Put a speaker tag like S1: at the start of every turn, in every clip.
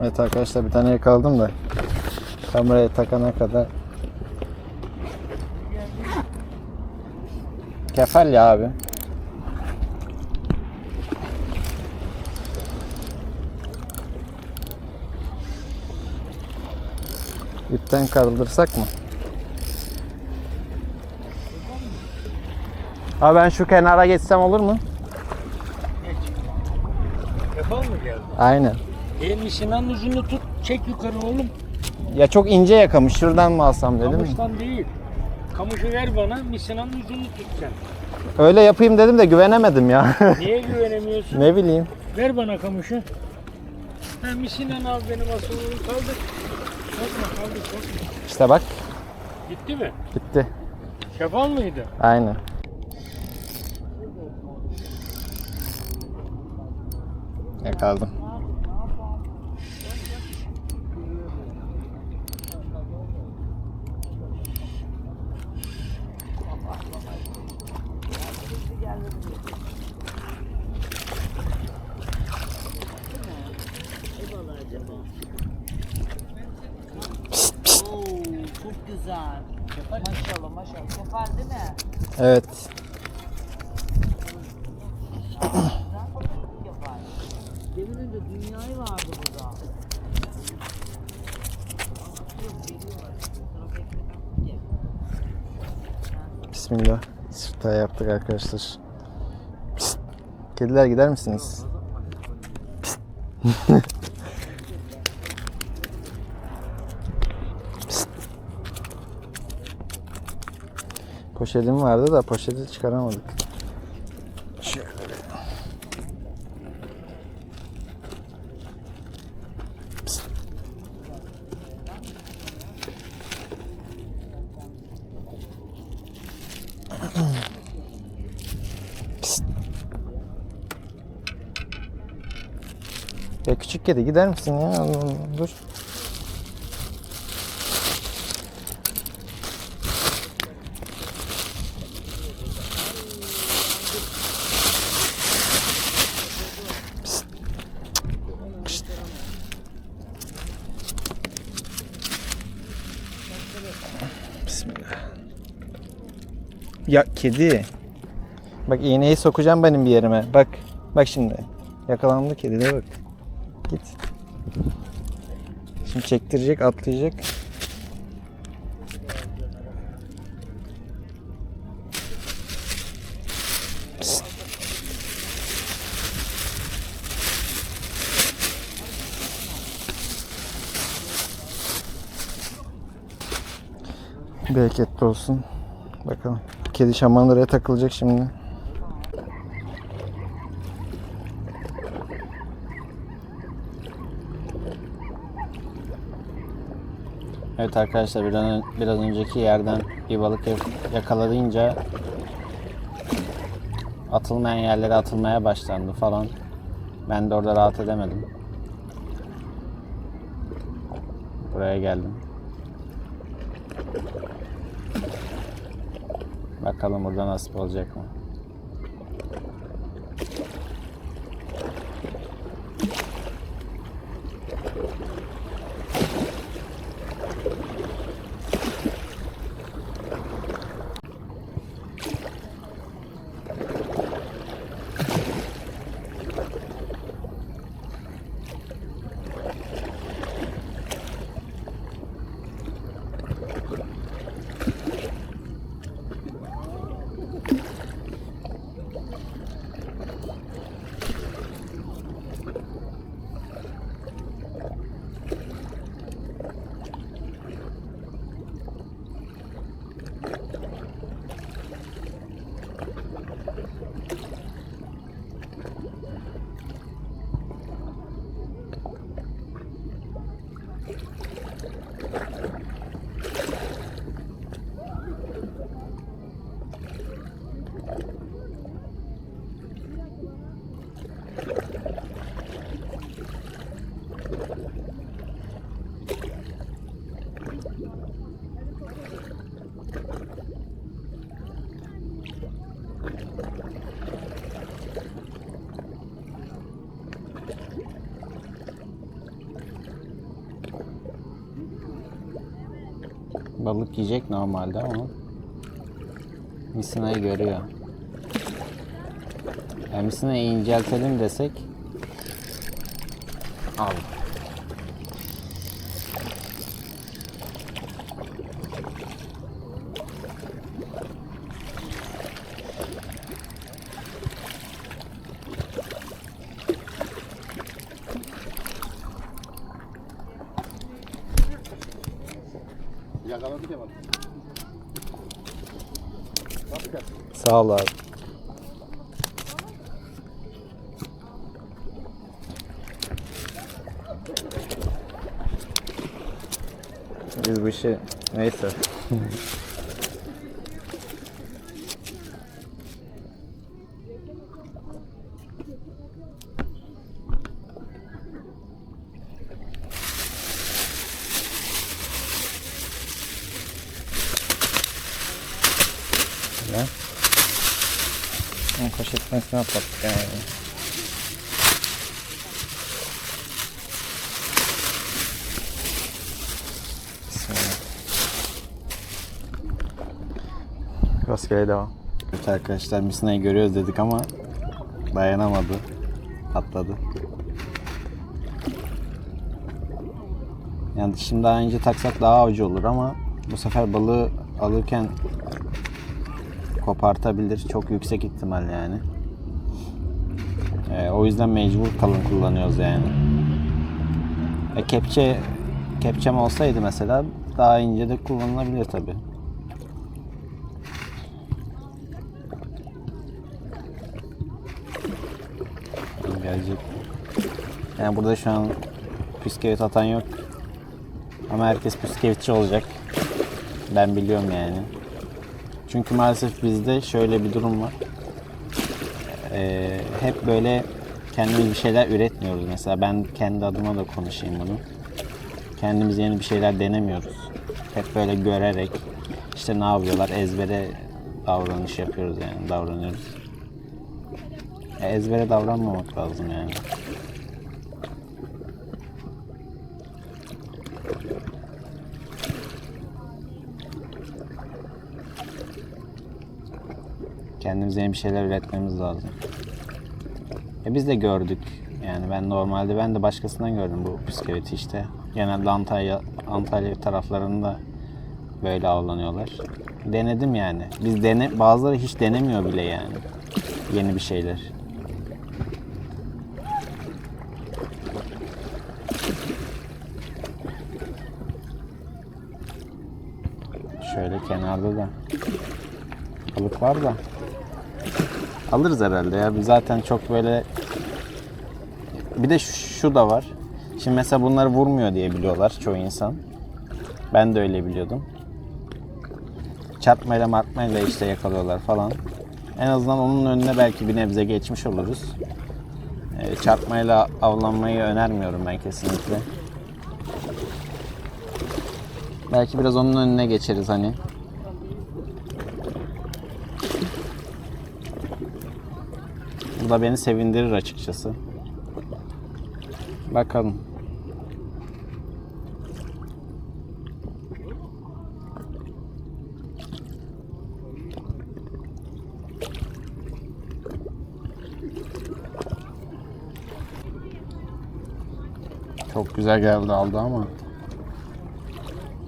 S1: Evet arkadaşlar bir tane yakaladım da kameraya takana kadar Kefal ya abi. İpten kaldırsak mı? Abi ben şu kenara geçsem olur mu?
S2: Kefal mı geldi?
S1: Aynen.
S2: E misinanın ucunu tut, çek yukarı oğlum.
S1: Ya çok ince yakamış. Şuradan mı alsam dedim.
S2: Kamıştan değil. Kamışı ver bana, misinanın ucunu tut sen.
S1: Öyle yapayım dedim de güvenemedim ya.
S2: Niye güvenemiyorsun?
S1: ne bileyim.
S2: Ver bana kamışı. Ha misinan al benim asılını kaldır. Korkma kaldır korkma.
S1: İşte bak
S2: Gitti mi?
S1: gitti.
S2: Kefal mıydı?
S1: Aynen. Yakaladım.
S3: Oo, çok güzel. Maşallah maşallah. Kefal değil mi?
S1: Evet. Bismillah. Sırtaya yaptık arkadaşlar. Pist. Kediler gider misiniz? Poşetim vardı da poşeti çıkaramadık. Şöyle. Ya küçük kedi gider misin ya? Dur. Psst. Psst. Bismillah. Ya kedi. Bak iğneyi sokacağım benim bir yerime. Bak. Bak şimdi. Yakalandı kedi de bak. Git. Şimdi çektirecek, atlayacak. Psst. Bereketli olsun. Bakalım. Kedi şamandıra takılacak şimdi. Evet arkadaşlar biraz, biraz önceki yerden bir balık yak- yakalayınca atılmayan yerlere atılmaya başlandı falan. Ben de orada rahat edemedim. Buraya geldim. Bakalım burada nasip olacak mı? Balık yiyecek normalde ama misinayı görüyor. Yani misinayı inceltelim desek al. Sağ ol abi. Biz bu işi neyse. Ne? Makinesine atlattık yani. Rastgele devam. Evet arkadaşlar misinayı görüyoruz dedik ama dayanamadı. Atladı. Yani şimdi daha önce taksak daha avcı olur ama bu sefer balığı alırken kopartabilir. Çok yüksek ihtimal yani. Ee, o yüzden mecbur kalın kullanıyoruz yani. E, kepçe kepçem olsaydı mesela daha ince de kullanılabilir tabi. Gelecek. Yani burada şu an püskevit atan yok. Ama herkes püskevitçi olacak. Ben biliyorum yani. Çünkü maalesef bizde şöyle bir durum var. Ee, hep böyle kendimiz bir şeyler üretmiyoruz. Mesela ben kendi adıma da konuşayım bunu. Kendimiz yeni bir şeyler denemiyoruz. Hep böyle görerek işte ne yapıyorlar ezbere davranış yapıyoruz yani davranıyoruz. E, ezbere davranmamak lazım yani. Kendimize yeni bir şeyler üretmemiz lazım. E biz de gördük. Yani ben normalde ben de başkasından gördüm bu bisküviti işte. Genelde Antalya Antalya taraflarında böyle avlanıyorlar. Denedim yani. Biz dene bazıları hiç denemiyor bile yani. Yeni bir şeyler. Şöyle kenarda da balık var da alırız herhalde ya. Biz zaten çok böyle bir de şu da var. Şimdi mesela bunları vurmuyor diye biliyorlar çoğu insan. Ben de öyle biliyordum. Çarpmayla martmayla işte yakalıyorlar falan. En azından onun önüne belki bir nebze geçmiş oluruz. Ee, çarpmayla avlanmayı önermiyorum ben kesinlikle. Belki biraz onun önüne geçeriz hani. Da beni sevindirir açıkçası. Bakalım. Çok güzel geldi aldı ama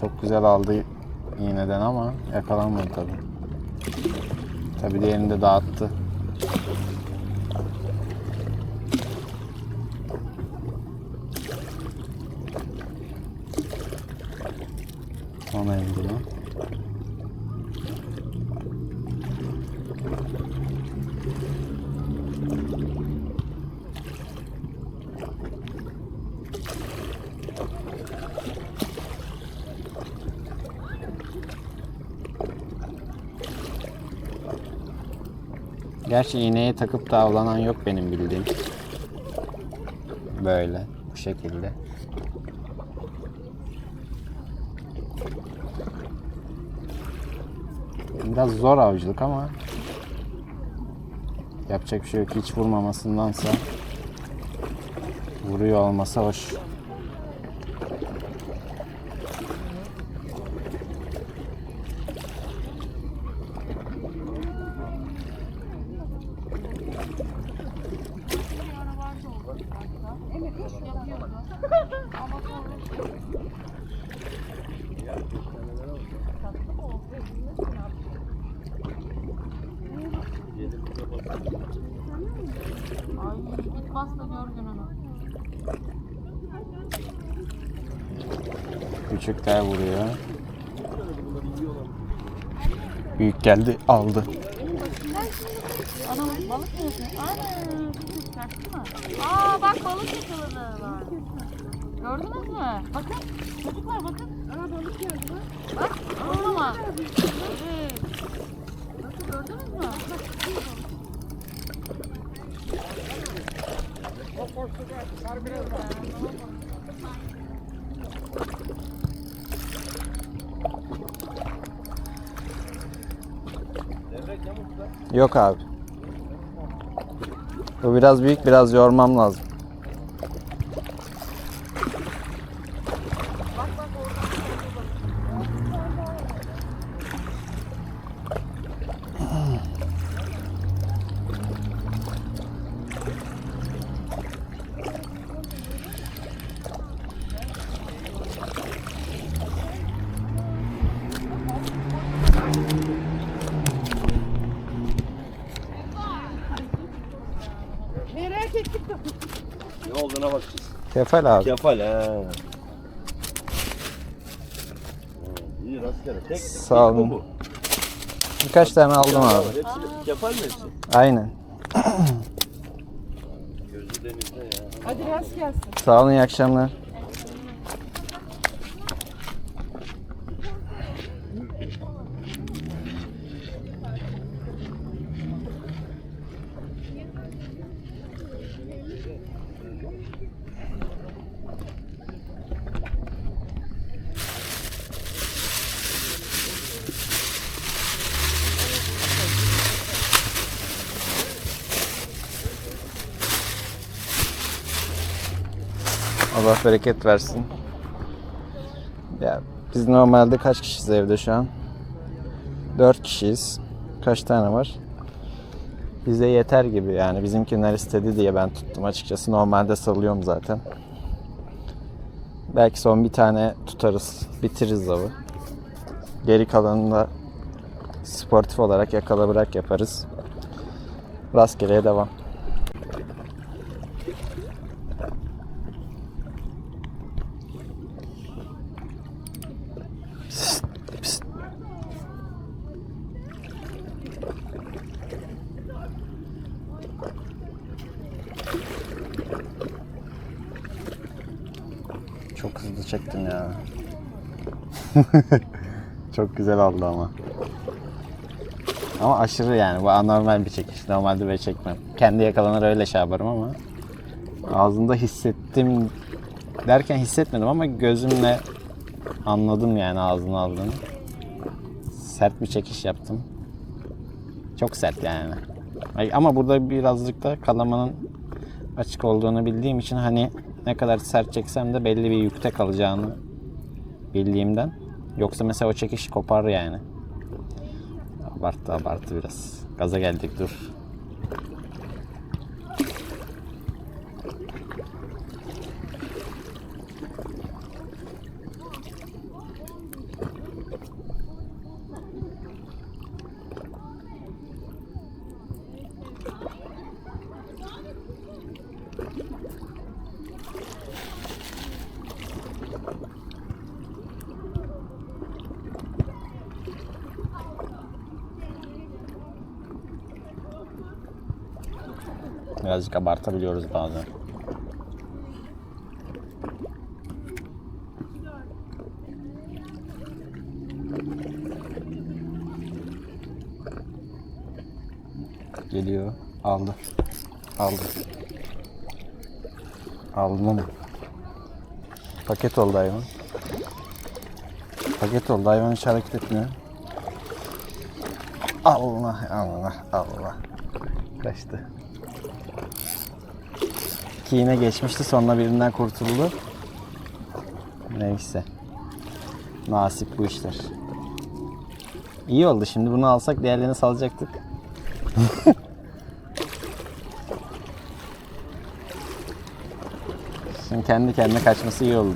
S1: çok güzel aldı iğneden ama yakalanmadı tabi. Tabi diğerini de dağıttı. İndi lan. Gerçi iğneye takıp da avlanan yok benim bildiğim. Böyle bu şekilde. Biraz zor avcılık ama yapacak bir şey yok. Hiç vurmamasındansa vuruyor olmasa hoş.
S3: Ama sonra Tatlı mı oldu? Bilmiyorum ne yapacağım. Ay git bas da gör gününü.
S1: Küçük daha vuruyor. Büyük geldi aldı.
S3: Ana balık mı yapıyor? Ana küçük kaçtı mı? Aa bak balık yakaladılar. Gördünüz mü? Bakın çocuklar bakın. Aa balık geldi bak. Bak ama. Evet. Nasıl gördünüz mü?
S1: Yok abi. Bu biraz büyük biraz yormam lazım. Kefal abi.
S4: Kefal. İyi rastgele. Tek,
S1: Sağ
S4: tek
S1: olun.
S4: bu?
S1: Birkaç tane aldım abi.
S4: Hepsi kefal mi hepsi?
S1: Aynen.
S4: Gözü denizde ya.
S2: Hadi rast gelsin.
S1: Sağ olun iyi akşamlar. Allah bereket versin. Ya biz normalde kaç kişiyiz evde şu an? 4 kişiyiz. Kaç tane var? Bize yeter gibi yani bizimkiler istedi diye ben tuttum açıkçası. Normalde salıyorum zaten. Belki son bir tane tutarız, bitiririz avı. Geri kalanını da sportif olarak yakala bırak yaparız. Rastgeleye devam. Çok hızlı çektim ya. Çok güzel oldu ama. Ama aşırı yani bu anormal bir çekiş. Normalde böyle çekmem. Kendi yakalanır öyle şey yaparım ama ağzında hissettim derken hissetmedim ama gözümle anladım yani ağzını aldığını. Sert bir çekiş yaptım. Çok sert yani. Ama burada birazcık da kalamanın açık olduğunu bildiğim için hani ne kadar sert çeksem de belli bir yükte kalacağını bildiğimden. Yoksa mesela o çekiş kopar yani. Abarttı abarttı biraz. Gaza geldik dur. Birazcık abartabiliyoruz bazen. Geliyor. Aldı. Aldı. Aldım. Paket oldu hayvan. Paket oldu hayvan hiç hareket etmiyor. Allah Allah Allah. Kaçtı. İki iğne geçmişti sonra birinden kurtuldu. Neyse. Nasip bu işler. İyi oldu şimdi bunu alsak diğerlerini salacaktık. Şimdi kendi kendine kaçması iyi oldu.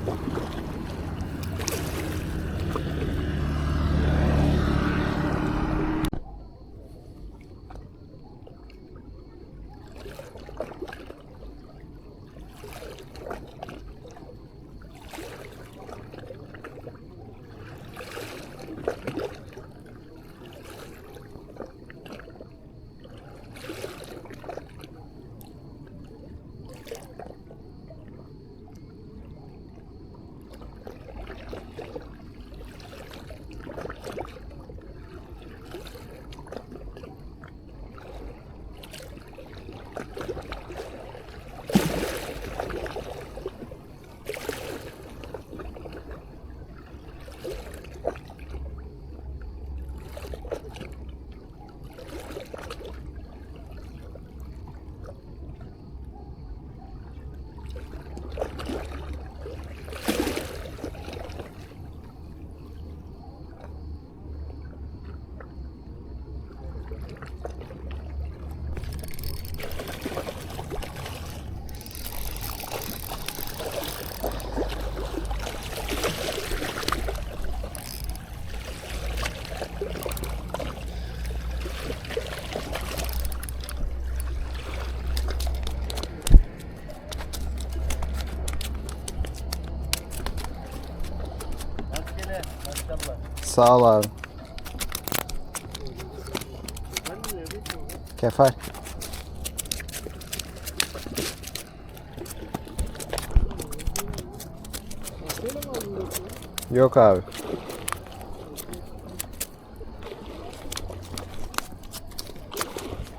S1: Sağ ol abi. Kefal. Yok abi.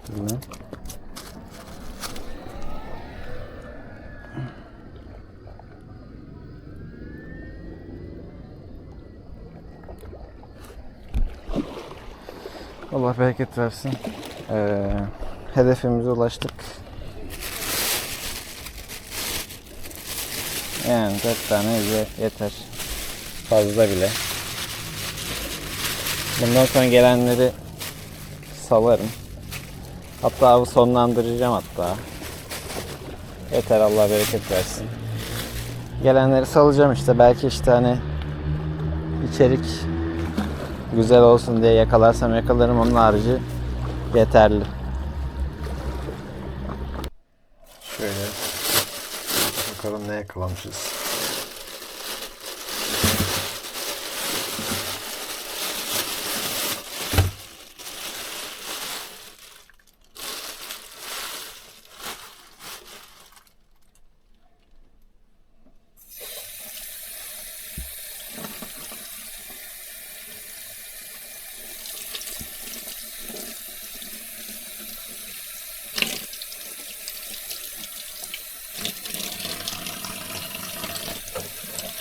S1: Bilmem. Allah bereket versin. Ee, hedefimize ulaştık. Yani dört tane bize yeter. Fazla bile. Bundan sonra gelenleri salarım. Hatta avı sonlandıracağım hatta. Yeter Allah bereket versin. Gelenleri salacağım işte. Belki işte hani içerik güzel olsun diye yakalarsam yakalarım onun harici yeterli. Şöyle bakalım ne yakalamışız.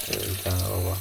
S1: Şöyle bir tane baba.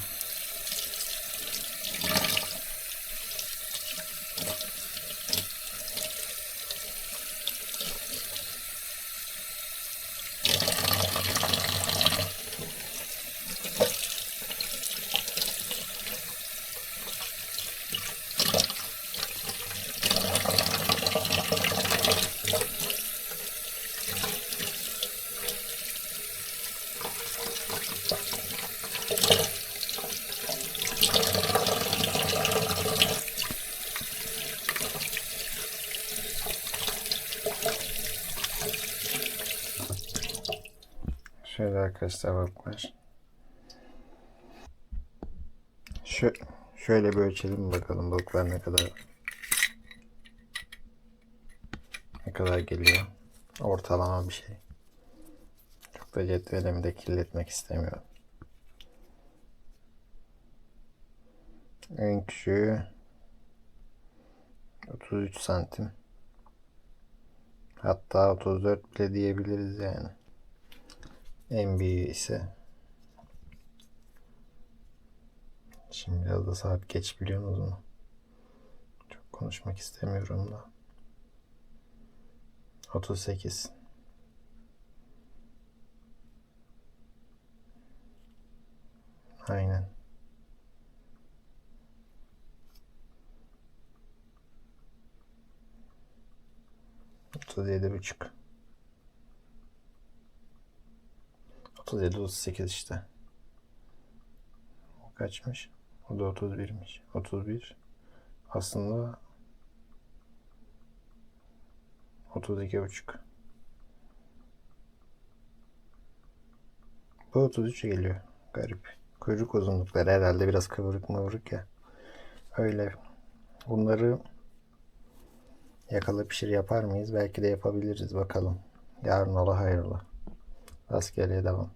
S1: Şöyle arkadaşlar balıklar. Şu, şöyle bir ölçelim bakalım balıklar ne kadar ne kadar geliyor. Ortalama bir şey. Çok da cetvelimi de kirletmek istemiyorum. En küçüğü 33 santim. Hatta 34 bile diyebiliriz yani. En ise Şimdi biraz da saat geç biliyorsunuz mu? Çok konuşmak istemiyorum da. 38 Aynen. 37 buçuk. 37 38 işte. O kaçmış? O da 31'miş. 31 aslında 32 buçuk. Bu 33 geliyor. Garip. Kuyruk uzunlukları herhalde biraz kıvırık mıvırık ya. Öyle. Bunları yakalı pişir yapar mıyız? Belki de yapabiliriz bakalım. Yarın ola hayırlı. Rastgele devam.